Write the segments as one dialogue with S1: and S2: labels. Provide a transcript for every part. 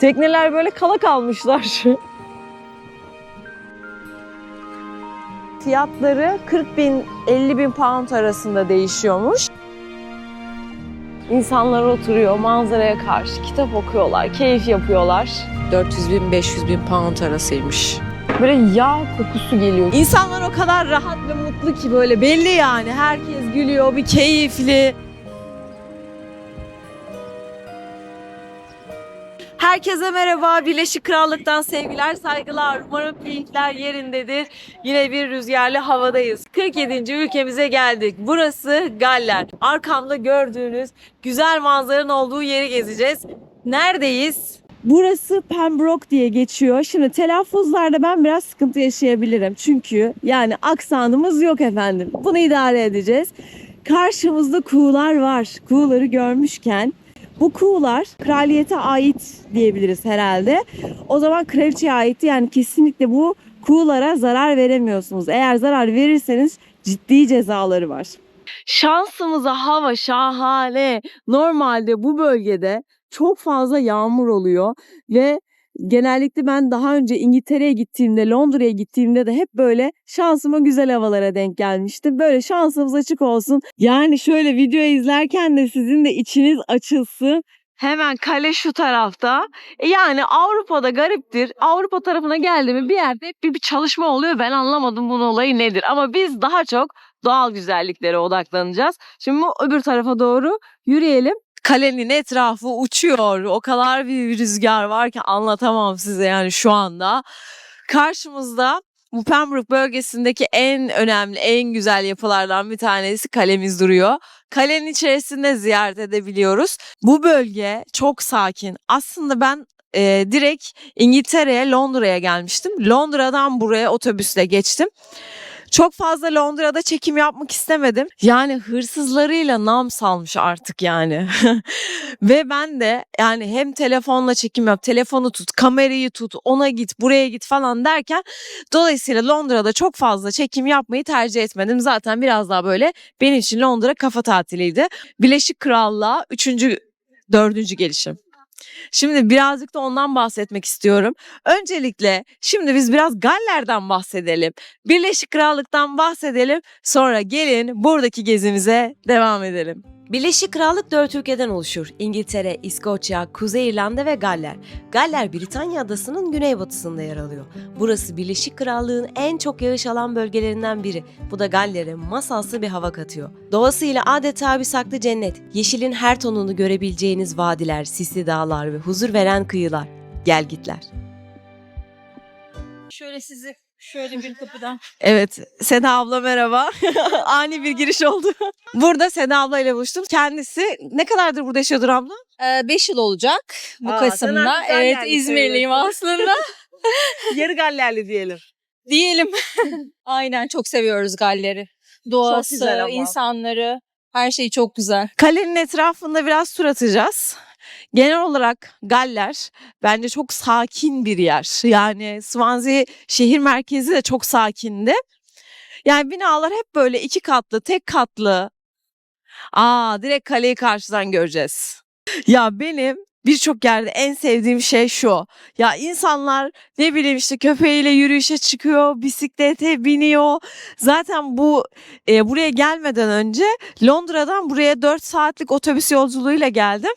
S1: Tekneler böyle kala kalmışlar. Fiyatları 40 bin 50 bin pound arasında değişiyormuş. İnsanlar oturuyor manzaraya karşı kitap okuyorlar, keyif yapıyorlar. 400 bin 500 bin pound arasıymış. Böyle yağ kokusu geliyor. İnsanlar o kadar rahat ve mutlu ki böyle belli yani. Herkes gülüyor, bir keyifli. Herkese merhaba. Birleşik Krallık'tan sevgiler, saygılar. Umarım keyifler yerindedir. Yine bir rüzgarlı havadayız. 47. ülkemize geldik. Burası Galler. Arkamda gördüğünüz güzel manzaranın olduğu yeri gezeceğiz. Neredeyiz? Burası Pembroke diye geçiyor. Şimdi telaffuzlarda ben biraz sıkıntı yaşayabilirim. Çünkü yani aksanımız yok efendim. Bunu idare edeceğiz. Karşımızda kuğular var. Kuğuları görmüşken bu kuğular kraliyete ait diyebiliriz herhalde. O zaman kraliçeye aitti. Yani kesinlikle bu kuğulara zarar veremiyorsunuz. Eğer zarar verirseniz ciddi cezaları var. Şansımıza hava şahane. Normalde bu bölgede çok fazla yağmur oluyor ve genellikle ben daha önce İngiltere'ye gittiğimde, Londra'ya gittiğimde de hep böyle şansıma güzel havalara denk gelmiştim. Böyle şansımız açık olsun. Yani şöyle video izlerken de sizin de içiniz açılsın. Hemen kale şu tarafta. E yani Avrupa'da gariptir. Avrupa tarafına geldi mi bir yerde hep bir, bir çalışma oluyor. Ben anlamadım bunun olayı nedir. Ama biz daha çok doğal güzelliklere odaklanacağız. Şimdi bu öbür tarafa doğru yürüyelim. Kalenin etrafı uçuyor. O kadar bir rüzgar var ki anlatamam size yani şu anda. Karşımızda bu Pembroke bölgesindeki en önemli, en güzel yapılardan bir tanesi kalemiz duruyor. Kalenin içerisinde ziyaret edebiliyoruz. Bu bölge çok sakin. Aslında ben e, direkt İngiltere'ye, Londra'ya gelmiştim. Londra'dan buraya otobüsle geçtim. Çok fazla Londra'da çekim yapmak istemedim. Yani hırsızlarıyla nam salmış artık yani. Ve ben de yani hem telefonla çekim yap, telefonu tut, kamerayı tut, ona git, buraya git falan derken dolayısıyla Londra'da çok fazla çekim yapmayı tercih etmedim. Zaten biraz daha böyle benim için Londra kafa tatiliydi. Birleşik Krallığa 3. 4. gelişim. Şimdi birazcık da ondan bahsetmek istiyorum. Öncelikle şimdi biz biraz Galler'den bahsedelim. Birleşik Krallık'tan bahsedelim. Sonra gelin buradaki gezimize devam edelim. Birleşik Krallık dört ülkeden oluşur. İngiltere, İskoçya, Kuzey İrlanda ve Galler. Galler Britanya adasının güneybatısında yer alıyor. Burası Birleşik Krallık'ın en çok yağış alan bölgelerinden biri. Bu da Galler'e masalsı bir hava katıyor. Doğasıyla adeta bir saklı cennet. Yeşilin her tonunu görebileceğiniz vadiler, sisli dağlar ve huzur veren kıyılar. Gel gitler.
S2: Şöyle sizi şöyle bir kapıdan.
S1: Evet, Seda abla merhaba. Ani bir giriş oldu. Burada Seda abla ile buluştum. Kendisi ne kadardır burada yaşıyordur abla?
S2: 5 yıl olacak bu
S1: Aa,
S2: Kasım'da. Evet İzmirliyim aslında.
S1: Yarı Gallerli diyelim.
S2: Diyelim. Aynen çok seviyoruz Galler'i. Doğası,
S1: güzel ama.
S2: insanları, her şey çok güzel.
S1: Kalenin etrafında biraz tur atacağız. Genel olarak Galler bence çok sakin bir yer. Yani Swansea şehir merkezi de çok sakindi. Yani binalar hep böyle iki katlı, tek katlı. Aa, direkt kaleyi karşıdan göreceğiz. Ya benim birçok yerde en sevdiğim şey şu. Ya insanlar ne bileyim işte köpeğiyle yürüyüşe çıkıyor, bisiklete biniyor. Zaten bu e, buraya gelmeden önce Londra'dan buraya 4 saatlik otobüs yolculuğuyla geldim.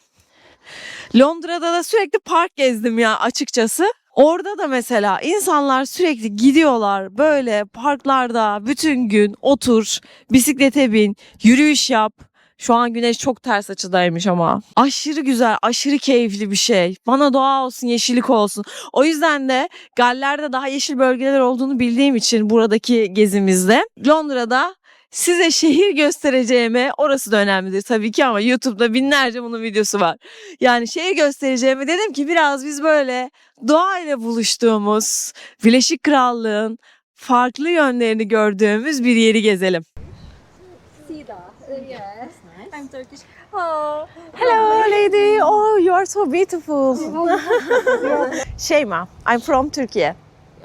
S1: Londra'da da sürekli park gezdim ya açıkçası. Orada da mesela insanlar sürekli gidiyorlar böyle parklarda bütün gün otur, bisiklete bin, yürüyüş yap. Şu an güneş çok ters açıdaymış ama. Aşırı güzel, aşırı keyifli bir şey. Bana doğa olsun, yeşillik olsun. O yüzden de Galler'de daha yeşil bölgeler olduğunu bildiğim için buradaki gezimizde Londra'da size şehir göstereceğime orası da önemlidir tabii ki ama YouTube'da binlerce bunun videosu var. Yani şehir göstereceğime dedim ki biraz biz böyle doğayla buluştuğumuz Birleşik Krallığın farklı yönlerini gördüğümüz bir yeri gezelim.
S3: Uh, yes.
S2: I'm Turkish.
S1: Oh, hello lady. Oh, you are so beautiful. Şeyma, I'm from Turkey.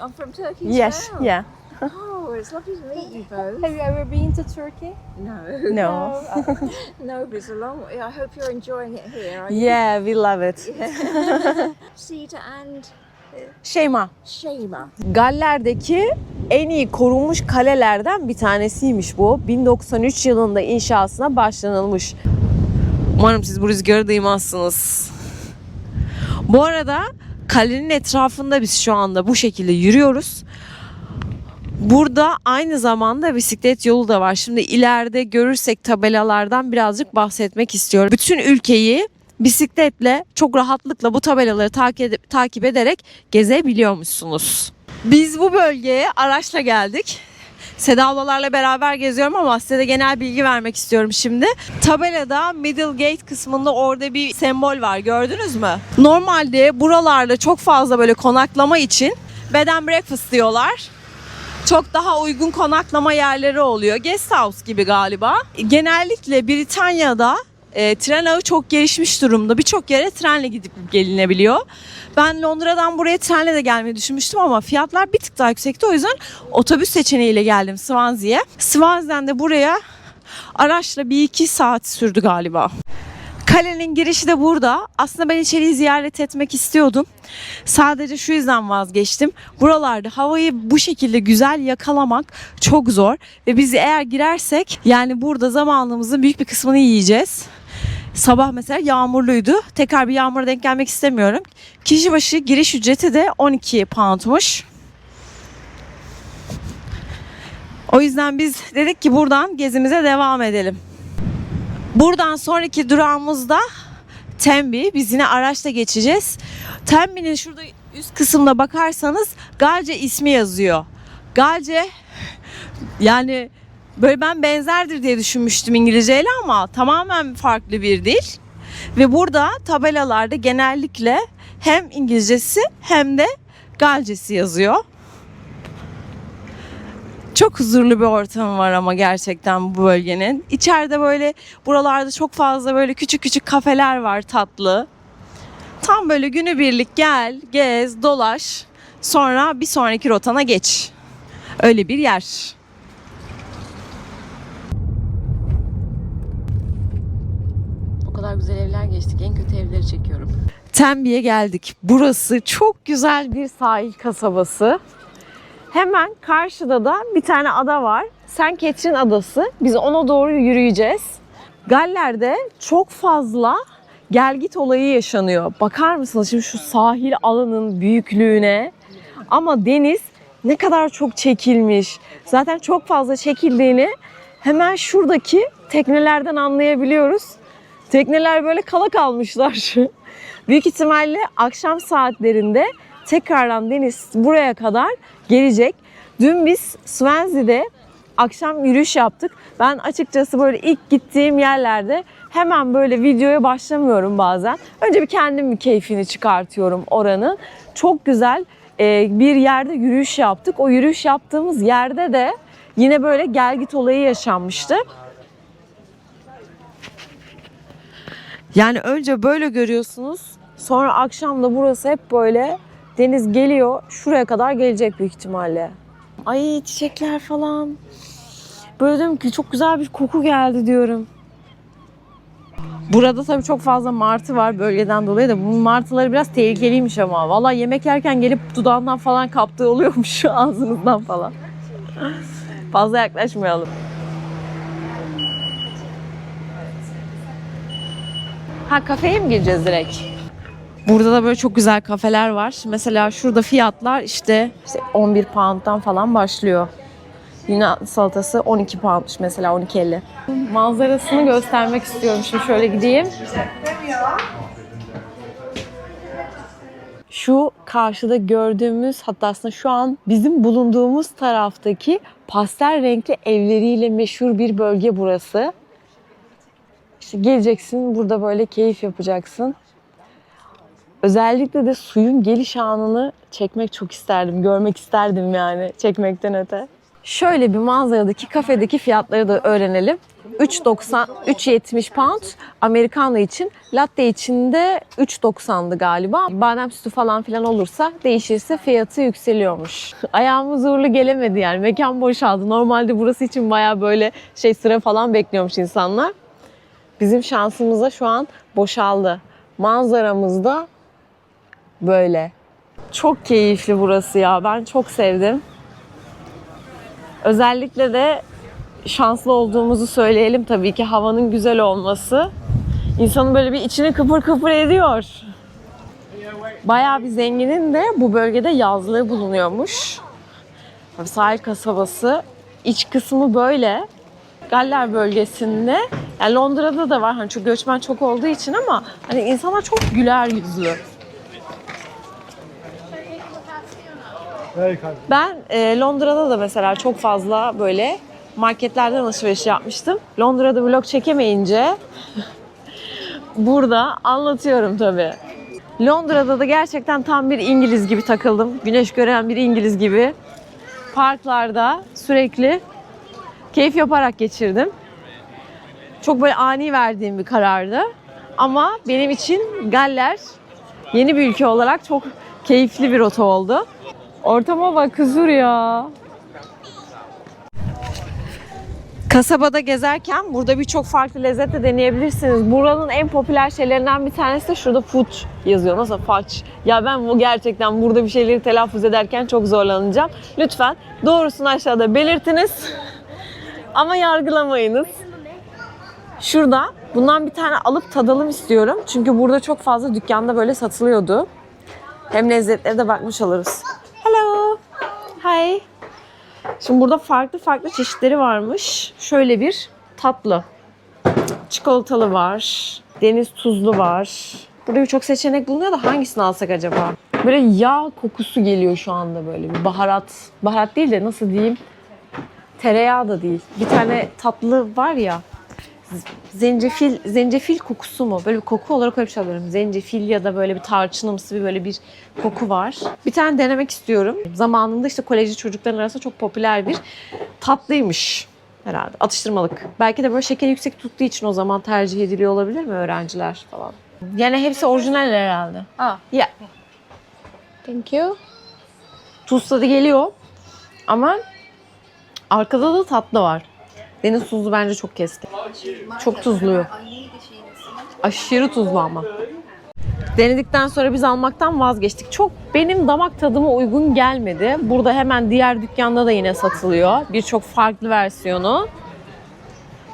S3: I'm from Turkey.
S1: Yes, yeah.
S3: Oh, it's lovely to meet you both.
S2: Have you ever been to Turkey?
S3: No.
S1: No.
S3: No, but it's a long way. I hope you're enjoying it here.
S1: Yeah, we love it.
S3: Sita and
S1: Şeyma.
S3: Shema.
S1: Galler'deki en iyi korunmuş kalelerden bir tanesiymiş bu. 1093 yılında inşasına başlanılmış. Umarım siz bu rüzgarı duymazsınız. Bu arada kalenin etrafında biz şu anda bu şekilde yürüyoruz. Burada aynı zamanda bisiklet yolu da var. Şimdi ileride görürsek tabelalardan birazcık bahsetmek istiyorum. Bütün ülkeyi bisikletle çok rahatlıkla bu tabelaları takip, takip ederek gezebiliyormuşsunuz. Biz bu bölgeye araçla geldik. Seda ablalarla beraber geziyorum ama size de genel bilgi vermek istiyorum şimdi. Tabelada Middle Gate kısmında orada bir sembol var gördünüz mü? Normalde buralarda çok fazla böyle konaklama için bed and breakfast diyorlar çok daha uygun konaklama yerleri oluyor. Guest house gibi galiba. Genellikle Britanya'da e, tren ağı çok gelişmiş durumda. Birçok yere trenle gidip gelinebiliyor. Ben Londra'dan buraya trenle de gelmeyi düşünmüştüm ama fiyatlar bir tık daha yüksekti. O yüzden otobüs seçeneğiyle geldim Swansea'ye. Swansea'den de buraya araçla bir iki saat sürdü galiba. Kalenin girişi de burada. Aslında ben içeriği ziyaret etmek istiyordum. Sadece şu yüzden vazgeçtim. Buralarda havayı bu şekilde güzel yakalamak çok zor. Ve biz eğer girersek yani burada zamanımızın büyük bir kısmını yiyeceğiz. Sabah mesela yağmurluydu. Tekrar bir yağmura denk gelmek istemiyorum. Kişi başı giriş ücreti de 12 poundmuş. O yüzden biz dedik ki buradan gezimize devam edelim. Buradan sonraki durağımızda Tembi. Biz yine araçla geçeceğiz. Tembi'nin şurada üst kısımda bakarsanız Galce ismi yazıyor. Galce yani böyle ben benzerdir diye düşünmüştüm İngilizceyle ama tamamen farklı bir dil. Ve burada tabelalarda genellikle hem İngilizcesi hem de Galcesi yazıyor. Çok huzurlu bir ortamı var ama gerçekten bu bölgenin. İçeride böyle buralarda çok fazla böyle küçük küçük kafeler var tatlı. Tam böyle günübirlik gel, gez, dolaş. Sonra bir sonraki rotana geç. Öyle bir yer. O kadar güzel evler geçtik. En kötü evleri çekiyorum. Tembi'ye geldik. Burası çok güzel bir sahil kasabası. Hemen karşıda da bir tane ada var. St. Catherine Adası. Biz ona doğru yürüyeceğiz. Galler'de çok fazla gel git olayı yaşanıyor. Bakar mısınız şimdi şu sahil alanın büyüklüğüne? Ama deniz ne kadar çok çekilmiş. Zaten çok fazla çekildiğini hemen şuradaki teknelerden anlayabiliyoruz. Tekneler böyle kala kalmışlar. Büyük ihtimalle akşam saatlerinde tekrardan deniz buraya kadar gelecek. Dün biz Swansea'de akşam yürüyüş yaptık. Ben açıkçası böyle ilk gittiğim yerlerde hemen böyle videoya başlamıyorum bazen. Önce bir kendim bir keyfini çıkartıyorum oranın. Çok güzel e, bir yerde yürüyüş yaptık. O yürüyüş yaptığımız yerde de yine böyle gel git olayı yaşanmıştı. Yani önce böyle görüyorsunuz. Sonra akşam da burası hep böyle deniz geliyor. Şuraya kadar gelecek büyük ihtimalle. Ay çiçekler falan. Böyle diyorum ki çok güzel bir koku geldi diyorum. Burada tabii çok fazla martı var bölgeden dolayı da bu martıları biraz tehlikeliymiş ama. Vallahi yemek yerken gelip dudağından falan kaptığı oluyormuş ağzınızdan falan. fazla yaklaşmayalım. Ha kafeye mi gireceğiz direkt? Burada da böyle çok güzel kafeler var. Mesela şurada fiyatlar işte, işte 11 pound'dan falan başlıyor. Yunan salatası 12 poundmuş mesela 12.50. Manzarasını göstermek istiyorum. Şimdi şöyle gideyim. Şu karşıda gördüğümüz hatta aslında şu an bizim bulunduğumuz taraftaki pastel renkli evleriyle meşhur bir bölge burası. İşte geleceksin burada böyle keyif yapacaksın. Özellikle de suyun geliş anını çekmek çok isterdim. Görmek isterdim yani çekmekten öte. Şöyle bir manzaradaki kafedeki fiyatları da öğrenelim. 3.90 3.70 pound Americano için. Latte için de 3.90'dı galiba. Badem sütü falan filan olursa değişirse fiyatı yükseliyormuş. Ayağımız uğurlu gelemedi yani. Mekan boşaldı. Normalde burası için baya böyle şey sıra falan bekliyormuş insanlar. Bizim şansımıza şu an boşaldı. Manzaramız da böyle. Çok keyifli burası ya. Ben çok sevdim. Özellikle de şanslı olduğumuzu söyleyelim tabii ki havanın güzel olması. İnsanın böyle bir içini kıpır kıpır ediyor. Bayağı bir zenginin de bu bölgede yazlığı bulunuyormuş. Sahil kasabası. İç kısmı böyle. Galler bölgesinde. Yani Londra'da da var. Hani çok göçmen çok olduğu için ama hani insanlar çok güler yüzlü. Ben e, Londra'da da mesela çok fazla böyle marketlerden alışveriş yapmıştım. Londra'da vlog çekemeyince burada anlatıyorum tabii. Londra'da da gerçekten tam bir İngiliz gibi takıldım. Güneş gören bir İngiliz gibi. Parklarda sürekli keyif yaparak geçirdim. Çok böyle ani verdiğim bir karardı. Ama benim için Galler yeni bir ülke olarak çok keyifli bir rota oldu. Ortama bak huzur ya. Kasabada gezerken burada birçok farklı lezzet de deneyebilirsiniz. Buranın en popüler şeylerinden bir tanesi de şurada food yazıyor. Nasıl faç? Ya ben bu gerçekten burada bir şeyleri telaffuz ederken çok zorlanacağım. Lütfen doğrusunu aşağıda belirtiniz. Ama yargılamayınız. Şurada bundan bir tane alıp tadalım istiyorum. Çünkü burada çok fazla dükkanda böyle satılıyordu. Hem lezzetlere de bakmış oluruz. Hello. Hi. Şimdi burada farklı farklı çeşitleri varmış. Şöyle bir tatlı. Çikolatalı var. Deniz tuzlu var. Burada birçok seçenek bulunuyor da hangisini alsak acaba? Böyle yağ kokusu geliyor şu anda böyle bir baharat. Baharat değil de nasıl diyeyim? Tereyağı da değil. Bir tane tatlı var ya. Zencefil, zencefil kokusu mu? Böyle bir koku olarak öyle bir şey alıyorum. Zencefil ya da böyle bir tarçınımsı bir böyle bir koku var. Bir tane denemek istiyorum. Zamanında işte kolejci çocukların arasında çok popüler bir tatlıymış herhalde. Atıştırmalık. Belki de böyle şeker yüksek tuttuğu için o zaman tercih ediliyor olabilir mi öğrenciler falan? Yani hepsi orijinal herhalde.
S2: Ah.
S1: Yeah. Thank you. Tuz tadı geliyor. Ama arkada da tatlı var. Deniz tuzlu bence çok keskin. Çok tuzlu. Aşırı tuzlu ama. Denedikten sonra biz almaktan vazgeçtik. Çok benim damak tadıma uygun gelmedi. Burada hemen diğer dükkanda da yine satılıyor. Birçok farklı versiyonu.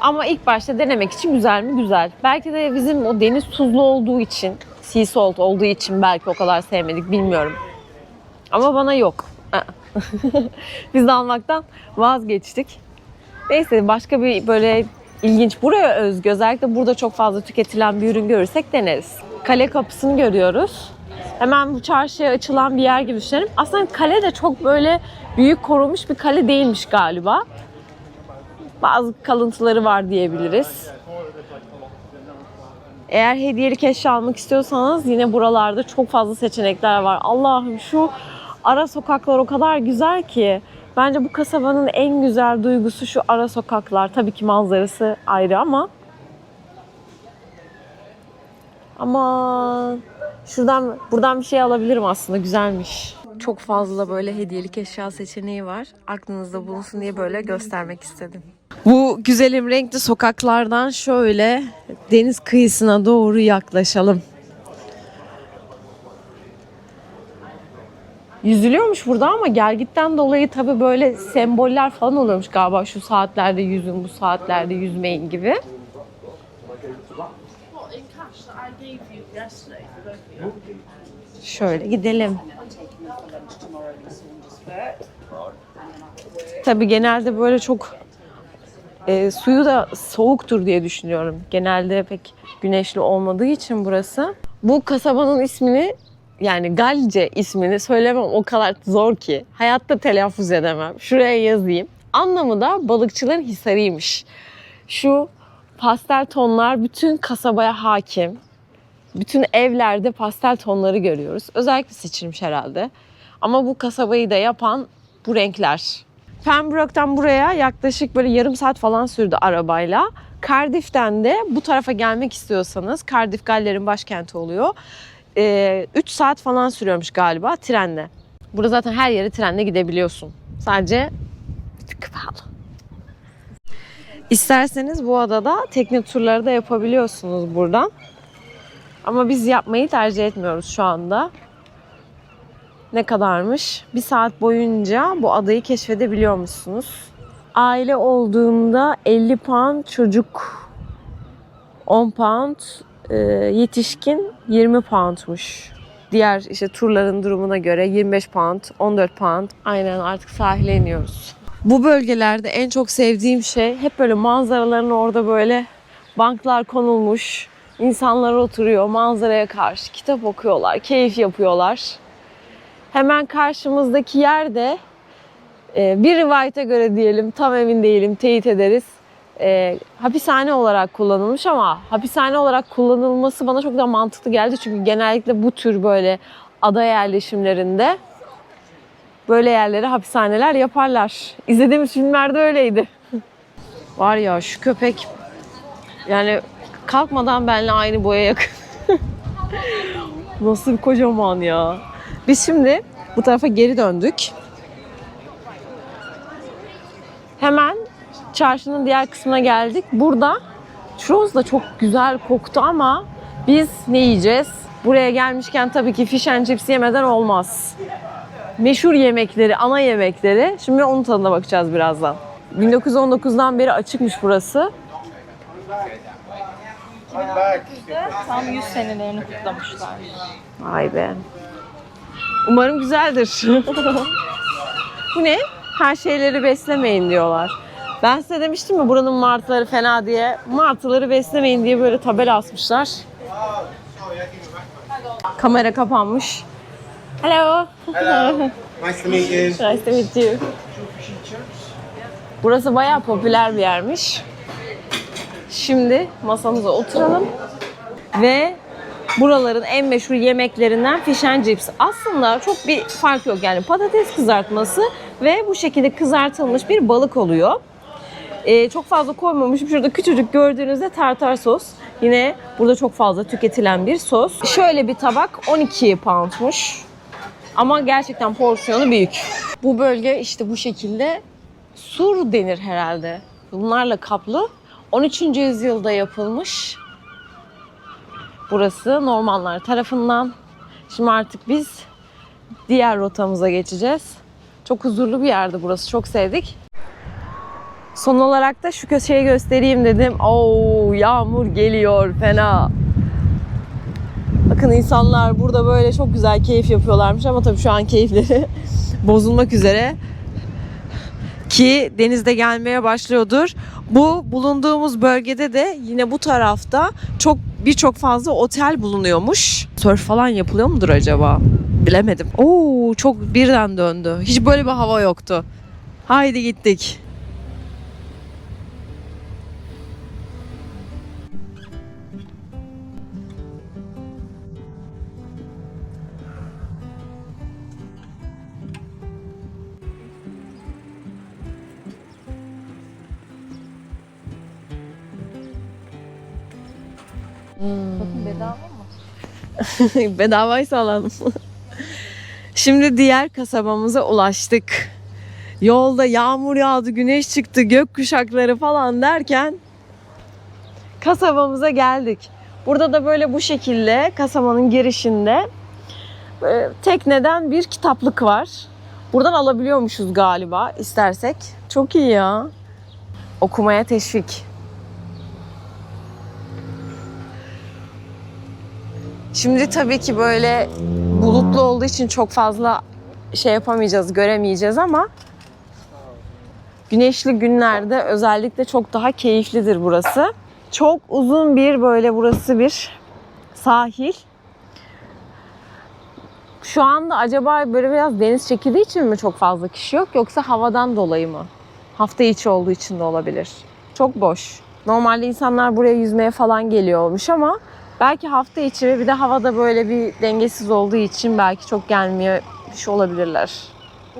S1: Ama ilk başta denemek için güzel mi? Güzel. Belki de bizim o deniz tuzlu olduğu için, sea salt olduğu için belki o kadar sevmedik bilmiyorum. Ama bana yok. Biz de almaktan vazgeçtik. Neyse başka bir böyle ilginç buraya özgü özellikle burada çok fazla tüketilen bir ürün görürsek deneriz. Kale kapısını görüyoruz. Hemen bu çarşıya açılan bir yer gibi düşünelim. Aslında kale de çok böyle büyük korunmuş bir kale değilmiş galiba. Bazı kalıntıları var diyebiliriz. Eğer hediyelik eşya almak istiyorsanız yine buralarda çok fazla seçenekler var. Allah'ım şu ara sokaklar o kadar güzel ki. Bence bu kasabanın en güzel duygusu şu ara sokaklar. Tabii ki manzarası ayrı ama. Ama şuradan buradan bir şey alabilirim aslında güzelmiş. Çok fazla böyle hediyelik eşya seçeneği var. Aklınızda bulunsun diye böyle göstermek istedim. Bu güzelim renkli sokaklardan şöyle deniz kıyısına doğru yaklaşalım. Yüzülüyormuş burada ama gelgitten dolayı tabii böyle semboller falan oluyormuş galiba şu saatlerde yüzün bu saatlerde yüzmeyin gibi. Şöyle gidelim. Tabii genelde böyle çok e, suyu da soğuktur diye düşünüyorum. Genelde pek güneşli olmadığı için burası. Bu kasabanın ismini yani Galce ismini söylemem o kadar zor ki. Hayatta telaffuz edemem. Şuraya yazayım. Anlamı da balıkçıların hisarıymış. Şu pastel tonlar bütün kasabaya hakim. Bütün evlerde pastel tonları görüyoruz. Özellikle seçilmiş herhalde. Ama bu kasabayı da yapan bu renkler. Pembroke'dan buraya yaklaşık böyle yarım saat falan sürdü arabayla. Cardiff'ten de bu tarafa gelmek istiyorsanız, Cardiff Galler'in başkenti oluyor. 3 saat falan sürüyormuş galiba trenle. Burada zaten her yere trenle gidebiliyorsun. Sadece bir tık pahalı. İsterseniz bu adada tekne turları da yapabiliyorsunuz buradan. Ama biz yapmayı tercih etmiyoruz şu anda. Ne kadarmış? Bir saat boyunca bu adayı keşfedebiliyormuşsunuz. Aile olduğunda 50 pound çocuk 10 pound e, yetişkin 20 poundmuş. Diğer işte turların durumuna göre 25 pound, 14 pound. Aynen artık sahile iniyoruz. Bu bölgelerde en çok sevdiğim şey hep böyle manzaraların orada böyle banklar konulmuş. insanlar oturuyor manzaraya karşı kitap okuyorlar, keyif yapıyorlar. Hemen karşımızdaki yerde e, bir rivayete göre diyelim tam emin değilim teyit ederiz. E, hapishane olarak kullanılmış ama hapishane olarak kullanılması bana çok da mantıklı geldi. Çünkü genellikle bu tür böyle ada yerleşimlerinde böyle yerlere hapishaneler yaparlar. İzlediğimiz filmlerde öyleydi. Var ya şu köpek yani kalkmadan benimle aynı boya yakın. Nasıl bir kocaman ya. Biz şimdi bu tarafa geri döndük. Hemen çarşının diğer kısmına geldik. Burada churros da çok güzel koktu ama biz ne yiyeceğiz? Buraya gelmişken tabii ki fish and chips yemeden olmaz. Meşhur yemekleri, ana yemekleri. Şimdi onun tadına bakacağız birazdan. 1919'dan beri açıkmış burası.
S2: Tam 100 senelerini kutlamışlar.
S1: Vay be. Umarım güzeldir. Bu ne? Her şeyleri beslemeyin diyorlar. Ben size demiştim mi buranın martıları fena diye. Martıları beslemeyin diye böyle tabela asmışlar. Kamera kapanmış. Hello.
S4: Hello. Nice to meet you.
S1: Nice to meet you. Burası bayağı popüler bir yermiş. Şimdi masamıza oturalım ve buraların en meşhur yemeklerinden fish and chips. Aslında çok bir fark yok yani patates kızartması ve bu şekilde kızartılmış bir balık oluyor. Ee, çok fazla koymamışım. Şurada küçücük gördüğünüzde tartar sos. Yine burada çok fazla tüketilen bir sos. Şöyle bir tabak 12 poundmuş. Ama gerçekten porsiyonu büyük. Bu bölge işte bu şekilde sur denir herhalde. Bunlarla kaplı. 13. yüzyılda yapılmış. Burası Normanlar tarafından. Şimdi artık biz diğer rotamıza geçeceğiz. Çok huzurlu bir yerdi burası. Çok sevdik. Son olarak da şu köşeyi göstereyim dedim. Oo yağmur geliyor fena. Bakın insanlar burada böyle çok güzel keyif yapıyorlarmış ama tabii şu an keyifleri bozulmak üzere. Ki denizde gelmeye başlıyordur. Bu bulunduğumuz bölgede de yine bu tarafta çok birçok fazla otel bulunuyormuş. Surf falan yapılıyor mudur acaba? Bilemedim. Oo çok birden döndü. Hiç böyle bir hava yoktu. Haydi gittik.
S2: Bakın bedava mı?
S1: Bedavaysa alalım. Şimdi diğer kasabamıza ulaştık. Yolda yağmur yağdı, güneş çıktı, gök kuşakları falan derken kasabamıza geldik. Burada da böyle bu şekilde kasabanın girişinde e, tekneden bir kitaplık var. Buradan alabiliyormuşuz galiba istersek. Çok iyi ya. Okumaya teşvik. Şimdi tabii ki böyle bulutlu olduğu için çok fazla şey yapamayacağız, göremeyeceğiz ama güneşli günlerde özellikle çok daha keyiflidir burası. Çok uzun bir böyle burası bir sahil. Şu anda acaba böyle biraz deniz çekildiği için mi çok fazla kişi yok yoksa havadan dolayı mı? Hafta içi olduğu için de olabilir. Çok boş. Normalde insanlar buraya yüzmeye falan geliyormuş ama belki hafta içi ve bir de havada böyle bir dengesiz olduğu için belki çok gelmiyor olabilirler.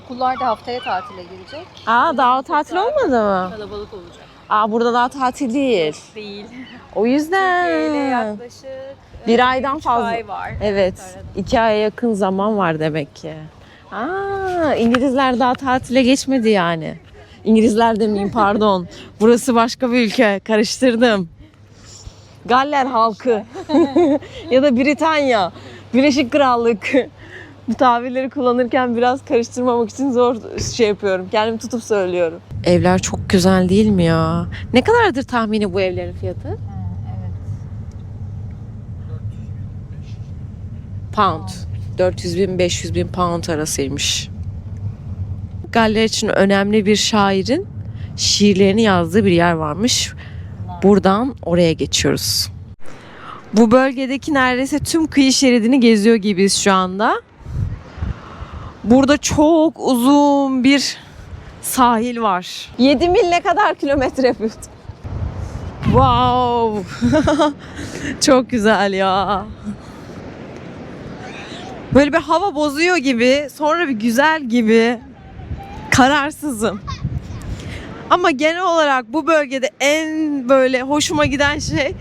S2: Okullar da haftaya tatile girecek.
S1: Aa daha tatil olmadı mı?
S2: Kalabalık olacak.
S1: Aa burada daha tatil değil.
S2: Değil.
S1: O yüzden.
S2: Türkiye ile yaklaşık
S1: Bir
S2: e,
S1: aydan
S2: üç
S1: fazla.
S2: ay var.
S1: Evet.
S2: arada.
S1: iki aya yakın zaman var demek ki. Aa, İngilizler daha tatile geçmedi yani. İngilizler demeyeyim pardon. Burası başka bir ülke. Karıştırdım. Galler halkı. ya da Britanya. Birleşik Krallık. Bu tabirleri kullanırken biraz karıştırmamak için zor şey yapıyorum. Kendimi tutup söylüyorum. Evler çok güzel değil mi ya? Ne kadardır tahmini bu evlerin fiyatı? Pound. 400 bin 500 bin pound arasıymış. Galler için önemli bir şairin şiirlerini yazdığı bir yer varmış. Buradan oraya geçiyoruz. Bu bölgedeki neredeyse tüm kıyı şeridini geziyor gibiyiz şu anda. Burada çok uzun bir sahil var. 7 mil ne kadar kilometre yapıyordu? Wow. çok güzel ya. Böyle bir hava bozuyor gibi, sonra bir güzel gibi. Kararsızım. Ama genel olarak bu bölgede en böyle hoşuma giden şey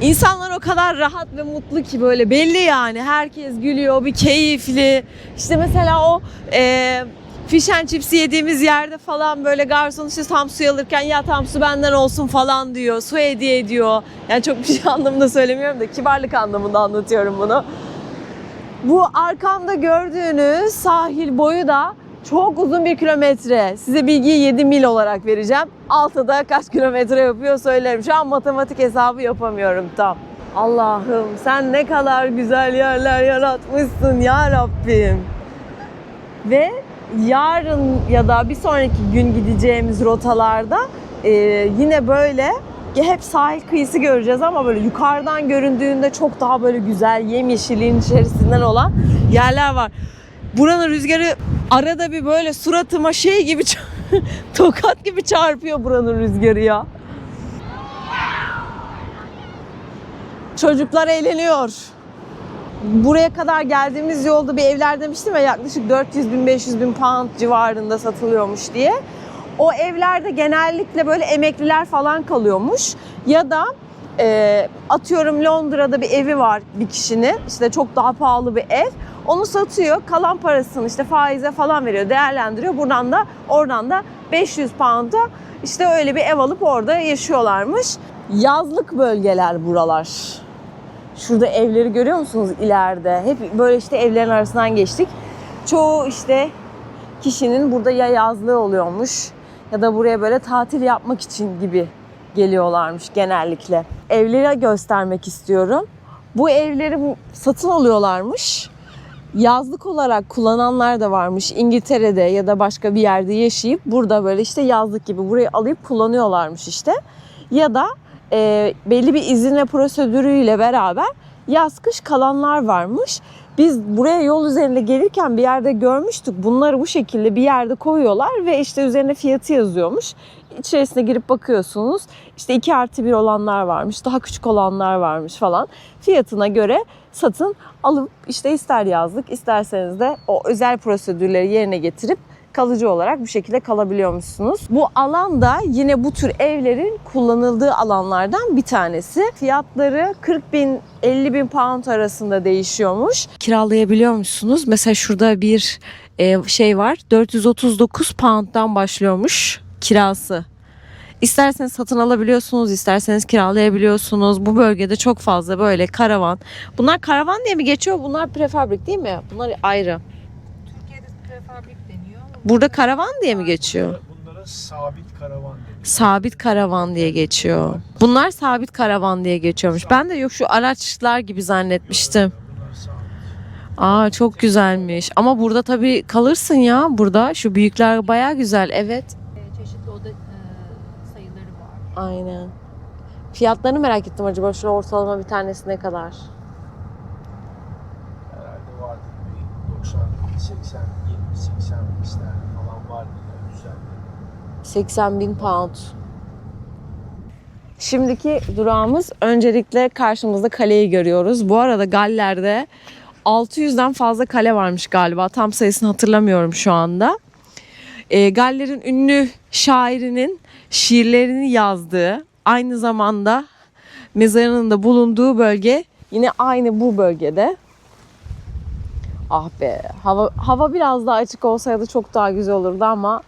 S1: insanlar o kadar rahat ve mutlu ki böyle belli yani. Herkes gülüyor, bir keyifli. İşte mesela o e, fish and chips'i yediğimiz yerde falan böyle garson işte tam su alırken ya tam su benden olsun falan diyor. Su hediye ediyor. Yani çok bir şey anlamında söylemiyorum da kibarlık anlamında anlatıyorum bunu. Bu arkamda gördüğünüz sahil boyu da çok uzun bir kilometre. Size bilgiyi 7 mil olarak vereceğim. Altıda kaç kilometre yapıyor söylerim. Şu an matematik hesabı yapamıyorum tam. Allah'ım sen ne kadar güzel yerler yaratmışsın ya Rabbim. Ve yarın ya da bir sonraki gün gideceğimiz rotalarda e, yine böyle hep sahil kıyısı göreceğiz ama böyle yukarıdan göründüğünde çok daha böyle güzel yemyeşilliğin içerisinden olan yerler var. Buranın rüzgarı arada bir böyle suratıma şey gibi tokat gibi çarpıyor buranın rüzgarı ya. Çocuklar eğleniyor. Buraya kadar geldiğimiz yolda bir evler demiştim ya yaklaşık 400 bin 500 bin pound civarında satılıyormuş diye. O evlerde genellikle böyle emekliler falan kalıyormuş. Ya da e, atıyorum Londra'da bir evi var bir kişinin. işte çok daha pahalı bir ev. Onu satıyor. Kalan parasını işte faize falan veriyor. Değerlendiriyor. Buradan da oradan da 500 pound'a işte öyle bir ev alıp orada yaşıyorlarmış. Yazlık bölgeler buralar. Şurada evleri görüyor musunuz ileride? Hep böyle işte evlerin arasından geçtik. Çoğu işte kişinin burada ya yazlığı oluyormuş ya da buraya böyle tatil yapmak için gibi geliyorlarmış genellikle. Evleri göstermek istiyorum. Bu evleri satın alıyorlarmış. Yazlık olarak kullananlar da varmış. İngiltere'de ya da başka bir yerde yaşayıp burada böyle işte yazlık gibi burayı alıp kullanıyorlarmış işte. Ya da e, belli bir izin ve prosedürüyle beraber yaz kış kalanlar varmış. Biz buraya yol üzerinde gelirken bir yerde görmüştük. Bunları bu şekilde bir yerde koyuyorlar ve işte üzerine fiyatı yazıyormuş. İçerisine girip bakıyorsunuz. İşte 2 artı 1 olanlar varmış, daha küçük olanlar varmış falan. Fiyatına göre satın alıp işte ister yazlık isterseniz de o özel prosedürleri yerine getirip kalıcı olarak bu şekilde kalabiliyormuşsunuz. Bu alan da yine bu tür evlerin kullanıldığı alanlardan bir tanesi. Fiyatları 40 bin 50 bin pound arasında değişiyormuş. Kiralayabiliyormuşsunuz. Mesela şurada bir e, şey var. 439 pound'dan başlıyormuş kirası. İsterseniz satın alabiliyorsunuz, isterseniz kiralayabiliyorsunuz. Bu bölgede çok fazla böyle karavan. Bunlar karavan diye mi geçiyor? Bunlar prefabrik değil mi? Bunlar ayrı.
S2: Türkiye'de prefabrik deniyor.
S1: Burada karavan diye mi geçiyor?
S5: Bunlara sabit karavan deniyor.
S1: Sabit karavan diye geçiyor. Bunlar sabit karavan diye geçiyormuş. Ben de yok şu araçlar gibi zannetmiştim. Aa çok güzelmiş. Ama burada tabii kalırsın ya. Burada şu büyükler baya güzel. Evet.
S2: E, Çeşitli oda e, sayıları var.
S1: Aynen. Fiyatlarını merak ettim acaba şu ortalama bir tanesi ne kadar?
S5: Herhalde vardır bir 90, 80, 20, 80 ister falan vardır yani güzel.
S1: 80 bin pound. Şimdiki durağımız öncelikle karşımızda kaleyi görüyoruz. Bu arada Galler'de 600'den fazla kale varmış galiba. Tam sayısını hatırlamıyorum şu anda. E, Galler'in ünlü şairinin şiirlerini yazdığı, aynı zamanda mezarının da bulunduğu bölge yine aynı bu bölgede. Ah be, hava hava biraz daha açık olsaydı çok daha güzel olurdu ama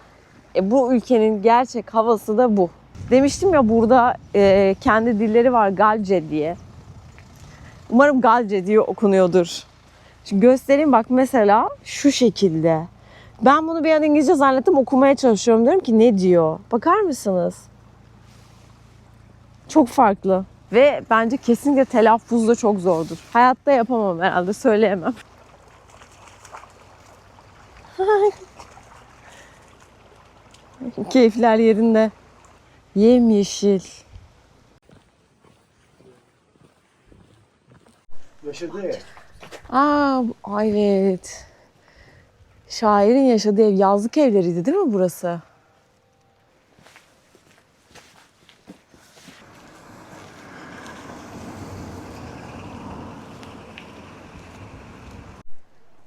S1: e, bu ülkenin gerçek havası da bu. Demiştim ya burada e, kendi dilleri var Galce diye. Umarım Galce diye okunuyordur. Şimdi göstereyim bak mesela şu şekilde. Ben bunu bir an İngilizce zannettim okumaya çalışıyorum. Diyorum ki ne diyor? Bakar mısınız? Çok farklı. Ve bence kesinlikle telaffuz da çok zordur. Hayatta yapamam herhalde söyleyemem. Keyifler yerinde. Yemyeşil.
S5: Yaşadığı ev.
S1: Aa, evet. Şairin yaşadığı ev yazlık evleriydi değil mi burası?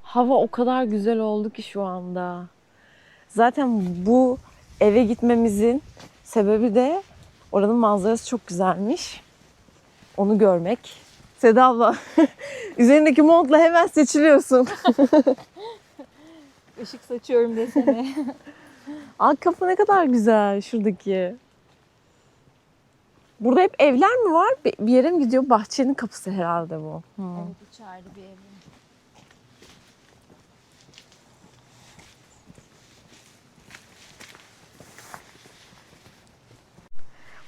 S1: Hava o kadar güzel oldu ki şu anda. Zaten bu eve gitmemizin sebebi de oranın manzarası çok güzelmiş. Onu görmek. Seda abla üzerindeki montla hemen seçiliyorsun.
S2: Işık saçıyorum desene.
S1: Aa kapı ne kadar güzel şuradaki. Burada hep evler mi var? Bir yere mi gidiyor? Bahçenin kapısı herhalde bu.
S2: evet içeride bir evim.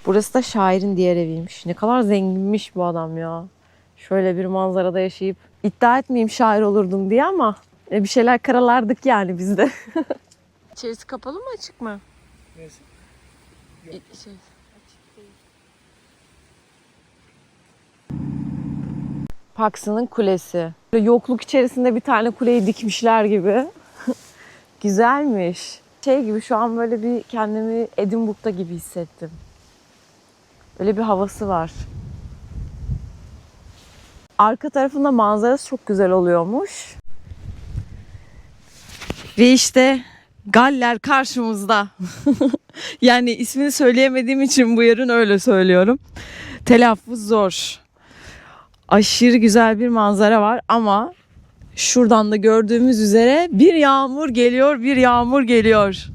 S1: Burası da şairin diğer eviymiş. Ne kadar zenginmiş bu adam ya. Şöyle bir manzarada yaşayıp iddia etmeyeyim şair olurdum diye ama bir şeyler karalardık yani biz de. İçerisi kapalı mı açık mı?
S5: Neyse.
S1: Şey. Paksı'nın kulesi. Böyle yokluk içerisinde bir tane kuleyi dikmişler gibi. Güzelmiş. Şey gibi şu an böyle bir kendimi Edinburgh'da gibi hissettim. Öyle bir havası var. Arka tarafında manzarası çok güzel oluyormuş. Ve işte Galler karşımızda. yani ismini söyleyemediğim için bu yerin öyle söylüyorum. Telaffuz zor. Aşırı güzel bir manzara var ama şuradan da gördüğümüz üzere bir yağmur geliyor, bir yağmur geliyor.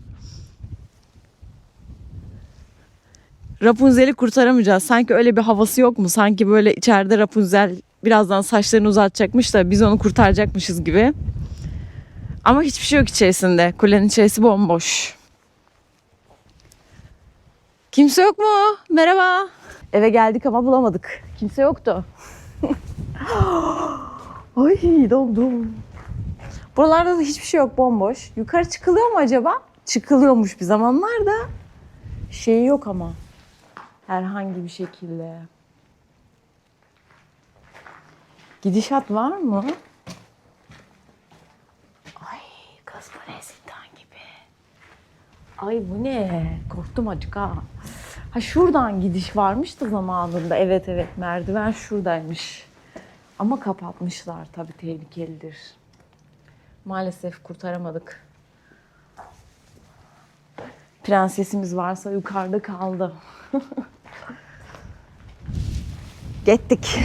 S1: Rapunzel'i kurtaramayacağız. Sanki öyle bir havası yok mu? Sanki böyle içeride Rapunzel birazdan saçlarını uzatacakmış da biz onu kurtaracakmışız gibi. Ama hiçbir şey yok içerisinde. Kulenin içerisi bomboş. Kimse yok mu? Merhaba. Eve geldik ama bulamadık. Kimse yoktu. Ay dondum. Buralarda da hiçbir şey yok bomboş. Yukarı çıkılıyor mu acaba? Çıkılıyormuş bir zamanlar da. Şeyi yok ama. Herhangi bir şekilde. Gidişat var mı? Ay kız bu ne zindan gibi. Ay bu ne? Korktum acık ha. Ha şuradan gidiş varmış da zamanında. Evet evet merdiven şuradaymış. Ama kapatmışlar tabii tehlikelidir. Maalesef kurtaramadık. Prensesimiz varsa yukarıda kaldı. Gittik.